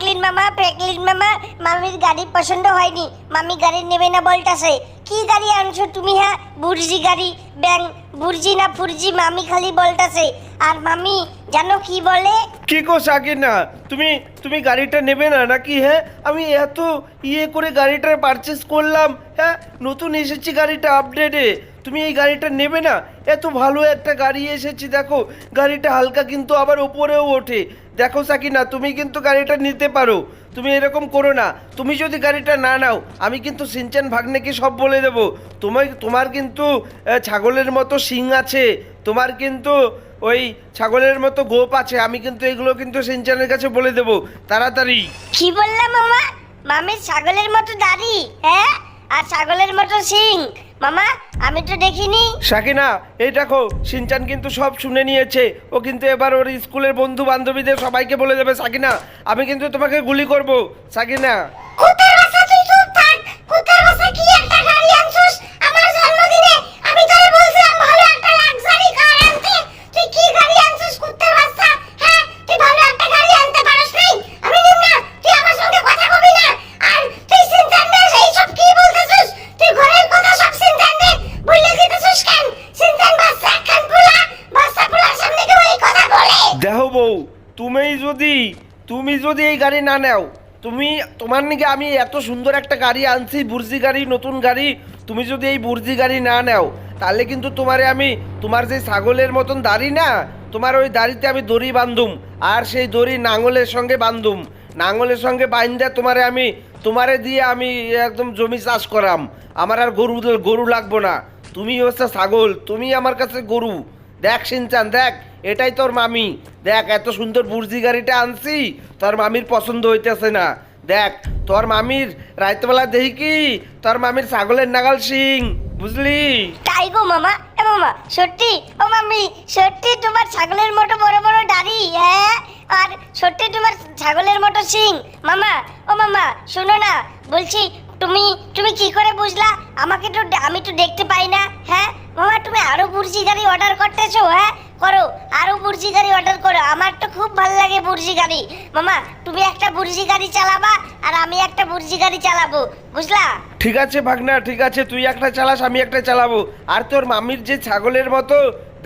Franklin মামা Franklin মামা, মামির গাড়ি পছন্দ হয়নি। মামি গাড়ি নেবে না বলতাছে। কি গাড়ি আনছো তুমি হ্যাঁ? বুর্জি গাড়ি। ব্যাং, বুর্জি না ফুরজি, মামি খালি বলতাছে। আর মামি, জানো কি বলে? কি গো সাকিনা? তুমি তুমি গাড়িটা নেবে না নাকি হ্যাঁ? আমি এত ইয়ে করে গাড়িটা পারচেস করলাম হ্যাঁ? নতুন এসেছি গাড়িটা আপডেটে তুমি এই গাড়িটা নেবে না? এত ভালো একটা গাড়ি এসেছি, দেখো। গাড়িটা হালকা কিন্তু আবার ওপরেও ওঠে। দেখো সাকিনা, তুমি কিন্তু গাড়িটা নিতে পারো। তুমি এরকম করো না। তুমি যদি গাড়িটা না নাও, আমি কিন্তু সিনচান ভাগ্নেকে সব বলে দেবো। তোমার তোমার কিন্তু ছাগলের মতো শিং আছে। তোমার কিন্তু ওই ছাগলের মতো গোপ আছে। আমি কিন্তু এগুলো কিন্তু সিনচানের কাছে বলে দেবো। তাড়াতাড়ি। কি বললাম মামা? মামির ছাগলের মতো দাড়ি হ্যাঁ? আর ছাগলের মতো সিং মামা আমি তো দেখিনি। সাকিনা এই দেখো সিনচান কিন্তু সব শুনে নিয়েছে। ও কিন্তু এবার ওর স্কুলের বন্ধু বান্ধবীদের সবাইকে বলে দেবে সাকিনা আমি কিন্তু তোমাকে গুলি করব। সাকিনা। দেখো বউ, তুমি যদি তুমি যদি এই গাড়ি না নেও, তুমি, তোমার নাকি আমি এত সুন্দর একটা গাড়ি আনছি, বুর্জি গাড়ি, নতুন গাড়ি, তুমি যদি এই বুর্জি গাড়ি না নেও, তাহলে কিন্তু তোমারে আমি, তোমার যে ছাগলের মতন দাড়ি না, তোমার ওই দাড়িতে আমি দড়ি বান্ধুম আর সেই দড়ি নাঙলের সঙ্গে বান্ধুম নাঙলের সঙ্গে বাইন্দা তোমারে আমি, তোমারে দিয়ে আমি একদম জমি চাষ করাম। আমার আর গরু গরু লাগবো না। তুমি হচ্ছে ছাগল, তুমি আমার কাছে গরু। দেখ, সিনচান, দেখ। এটাই তোর মামি। দেখ, এত সুন্দর বুর্জি গাড়িটা আনছি, তোর মামির পছন্দ হইতেছে না। দেখ, তোর মামির রাইতবেলা দেখি কি? তোর মামির ছাগলের নাগাল সিং বুঝলি? তাই গো মামা, এ মামা, সত্যি? ও মাম্মি সত্যি তোমার ছাগলের মতো বড় বড় দাড়ি হ্যাঁ? আর সত্যি তোমার ছাগলের মতো সিং মামা, ও মামা, শোনো না, বলছি তুমি তুমি কি করে বুঝলা? আমাকে তো আমি তো দেখতে পাই না হ্যাঁ? মামা, তুমি আরও বুর্জি গাড়ি অর্ডার করতেছো হ্যাঁ? করো, আরও বুর্জি গাড়ি অর্ডার করো। আমার তো খুব ভালো লাগে বুর্জি গাড়ি। মামা, তুমি একটা বুর্জি গাড়ি চালাবা আর আমি একটা বুর্জি গাড়ি চালাবো, বুঝলা? ঠিক আছে ভাগনা, ঠিক আছে, তুই একটা চালাস, আমি একটা চালাবো। আর তোর মামির যে ছাগলের মতো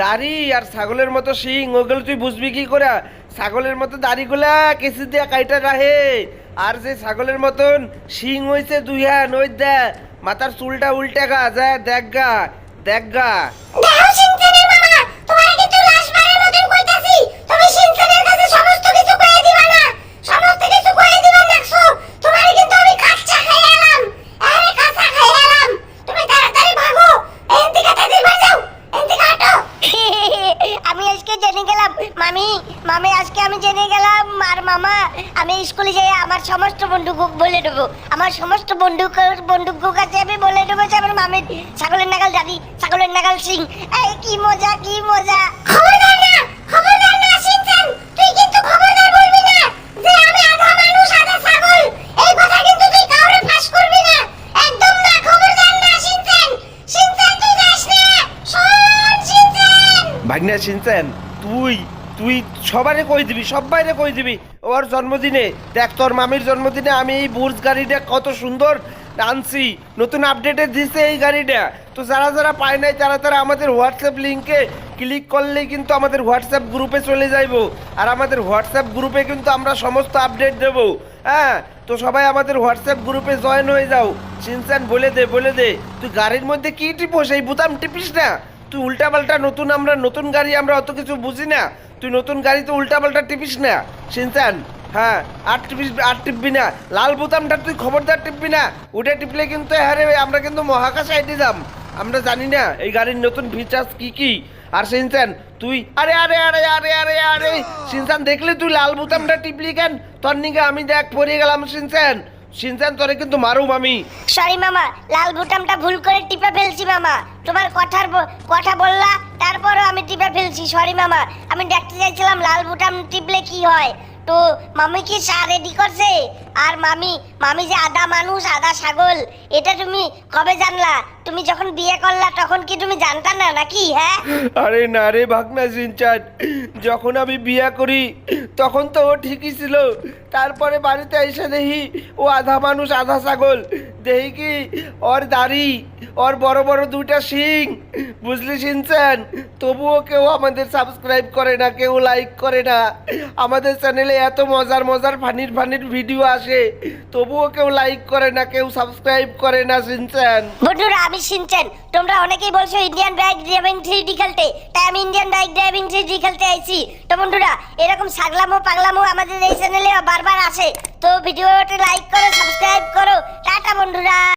দাড়ি আর ছাগলের মতো শিং, ওগুলো তুই বুঝবি কি করে? ছাগলের মতো দাড়িগুলা কেসি দিয়ে কাইটা রাহে আর যে ছাগলের মতন শিং হইছে দুই হ্যাঁ নই দে মাথার চুলটা উল্টে গা, যা দেখ গা দেখ গা। মামি মামি, আজকে আমি জেনে গেলাম আর মামা, আমি স্কুলে যাই আমার সমস্ত বন্ধুক বলে দেবো। আমার সমস্ত বন্ধুক বন্ধুক কাছে আমি বলে দেবো যে আমার মামির ছাগলের নাগাল দাদি ছাগলের নাগাল সিং। এই, কি মজা কি মজা। খবরদার না, খবরদার তুই তুই সবারে কই দিবি? সবাইরে কই দিবি? ওর জন্মদিনে, দেখ তোর মামির জন্মদিনে আমি এই বুর্জ গাড়িটা কত সুন্দর আনছি। নতুন আপডেটে দিছে এই গাড়িটা। তো যারা যারা পায় নাই, তারা তারা আমাদের হোয়াটসঅ্যাপ লিঙ্কে ক্লিক করলেই কিন্তু আমাদের হোয়াটসঅ্যাপ গ্রুপে চলে যাইবো। আর আমাদের হোয়াটসঅ্যাপ গ্রুপে কিন্তু আমরা সমস্ত আপডেট দেবো। হ্যাঁ তো সবাই আমাদের হোয়াটসঅ্যাপ গ্রুপে জয়েন হয়ে যাও। সিনসান, বলে দে বলে দে, তুই গাড়ির মধ্যে কী টিপোস? এই বুতাম টিপিস না। তুই উল্টা পাল্টা নতুন আমরা, নতুন গাড়ি আমরা অত কিছু বুঝি না। তুই নতুন গাড়িতে উল্টা পাল্টা টিপিস না সিনচান হ্যাঁ আর টিপিস, আর টিপবি না। লাল বোতামটা তুই খবরদার টিপবি না। ওটা টিপলে কিন্তু হ্যাঁ রে, আমরা কিন্তু মহাকাশে আইতে যাম। আমরা জানি না এই গাড়ির নতুন ফিচার্স কি কি। আর সিনচান তুই, আরে আরে আরে আরে আরে আরে। সিনচান দেখলি তুই লাল বোতামটা টিপলি কেন? তোর আমি দেখ, পড়ে গেলাম সিনচান সিনচান, তোরে কিন্তু মারুম আমি। সরি মামা, লাল বুটামটা ভুল করে টিপে ফেলছি, মামা। তোমার কথার কথা বললা, তারপরও আমি টিপে ফেলছি সরি মামা। আমি দেখতে চাইছিলাম লাল বুটাম টিপলে কি হয়। তো মামি কি চা রেডি করছে? আর মামি মামি যে আদা মানুষ, আদা ছাগল, এটা তুমি কবে জানলা? তুমি যখন বিয়ে করলা, তখন কি তুমি জানতা না, নাকি হ্যাঁ? আরে না রে ভাগনা সিনচান যখন আমি বিয়ে করি, তখন তো ও ঠিকই ছিল। তারপরে বাড়িতে এসে দেখি ও আধা মানুষ, আধা ছাগল। দেখি কি ওর দাড়ি, ওর বড় বড় দুইটা শিং। বুঝলি সিনচান তবুও কেউ আমাদের সাবস্ক্রাইব করে না, কেউ লাইক করে না। আমাদের চ্যানেলে এত মজার মজার ফানির ফানির ভিডিও আসে। তবুও কেউ লাইক করে না, কেউ সাবস্ক্রাইব করে না সিনচান বন্ধুরা, আমি শিনচেন তোমরা অনেকেই বলছো ইন্ডিয়ান বাইক ড্রাইভিং থ্রি খেলতে। তাই আমি ইন্ডিয়ান বাইক ড্রাইভিং থ্রি খেলতে আইছি। তো বন্ধুরা, এরকম সাগলামো পাগলামো আমাদের এই চ্যানেলে বারবার আসে। তো ভিডিওটি লাইক করো সাবস্ক্রাইব করো। টাটা বন্ধুরা।